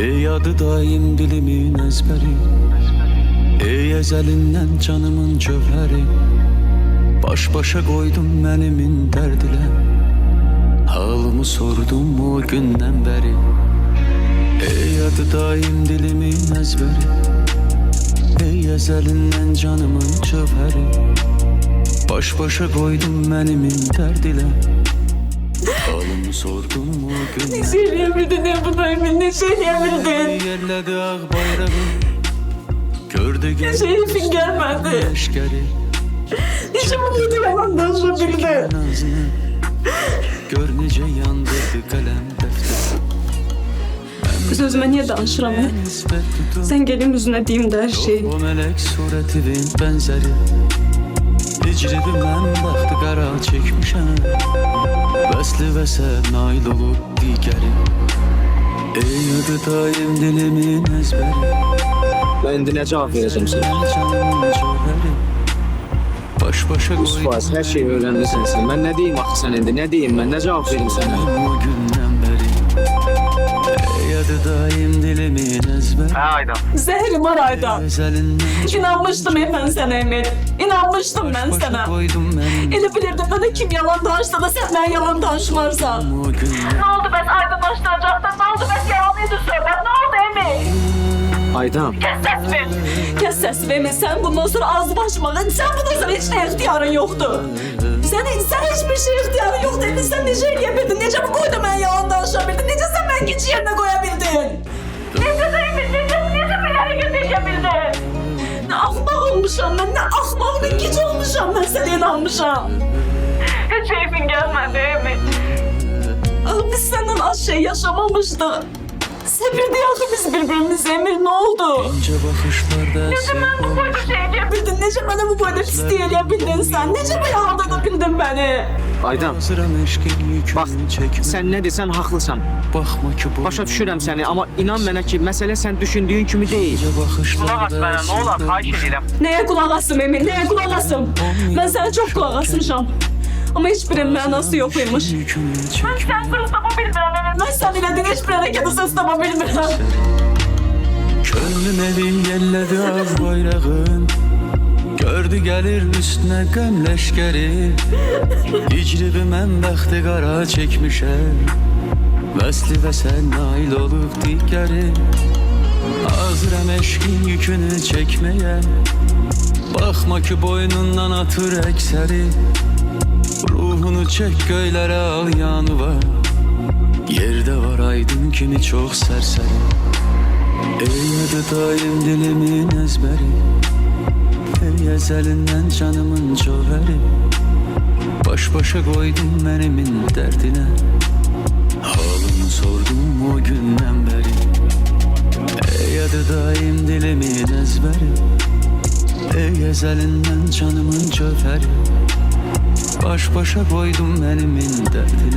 Ey adı daim dilimin ezberi. Ey ezelinden canımın cövheri Baş başa koydum benimin derdile Halımı sordum o günden beri. Ey adı daim dilimin ezberi. Ey ezelinden canımın cövheri Baş başa koydum benimin derdile Halımı sordum o günden Söyleyemedin ya bunu Emin ne söyleyemedin? Yerledi ağ bayrağı Gördü gel Şerifin gelmedi. Hiç umutlu yalandan söyledi. nazını Gör necə yandırdı kalem defter Sözüme niye? Nispet tutum Sen gelin yüzüne diyeyim de her şeyi. O melek suretinin benzeri Hicribi mən baxtı qara çəkmişəm Vəsli və sən nail olub digəri Ey adı daim dilimin əzbəri cevap vereceğim sana? Canımın cövhəri Baş başa Faz her şeyi öğrenmişsin sen. Ben ne diyeyim akı sen indi? Ne diyeyim ben? Ne cevap vereyim sana? O gündən bəri Ey adı daim dilimin əzbəri Zehrim var Aydan. İnanmıştım hep ben sana Emir. İnanmıştım ben sana. koydum Ele bilirdim bana kim yalan danışsa da sen ben yalan danışmarsan. Ne oldu ben aydınlaştıracaktım? Ne oldu ben yalanıydı söyler? Ne oldu Emir? Aydan. Kes ses ver. Kes ses verme. Sen bundan sonra ağzı başıma. Sen bundan sonra hiç ne ihtiyarın yoktu. Sen, sen hiçbir şey ihtiyarın yok dedin. Sen ne şey yapabildin? Nece mi koydun ben yalan danışabildin? Nece sen ben güç yerine koyabildin? İnanmışım. Hiç keyfin gelmedi Emir. Ah, biz senden az şey yaşamamıştık. Sevirdi yakı biz birbirimizi Emir ne oldu? İnce bakışlarda şey edebildin? Nece bana bu boyda pisleyebilebildin sen? Nece beni aldatabildin beni? Aydan. Hazıram eşkin yükünü Bak çekme sen ne desen haklısın. Bakma ki bu Başa düşürəm səni ama inan mənə ki mesele sen düşündüğün kimi değil. İnce bakışlarda Kulak as bana ne olur xahiş edirəm. Neye kulak asım Emir? Neye kulak asım? Ben sana çok kulak asmışım. Ama hiçbirinin manası yokmuş. Sen bilmirəm Emir. Ben sen dilediğin hiçbir hareketi söz bilmirəm. Könlüm evin yellədi ağ bayrağın Gördü gəlir üstünə qəm ləşkəri Hicribi mən bəxti qara çəkmişəm Vəsli və sən nail olub digəri Hazıram eşkin yükünü çəkməyə Baxma ki boynundan atır əksəri Ruhunu çək göylərə al yanı var. Yerdə var aydın kimi çox sərsəri Ey adı daim dilimin ezberi. Ey ezelinden canımın cövheri Baş başa koydum benimin derdine. Halımı sordum o günden beri. Ey adı daim dilimin ezberi. Ey ezelinden canımın cövheri Baş başa koydum benimin derdine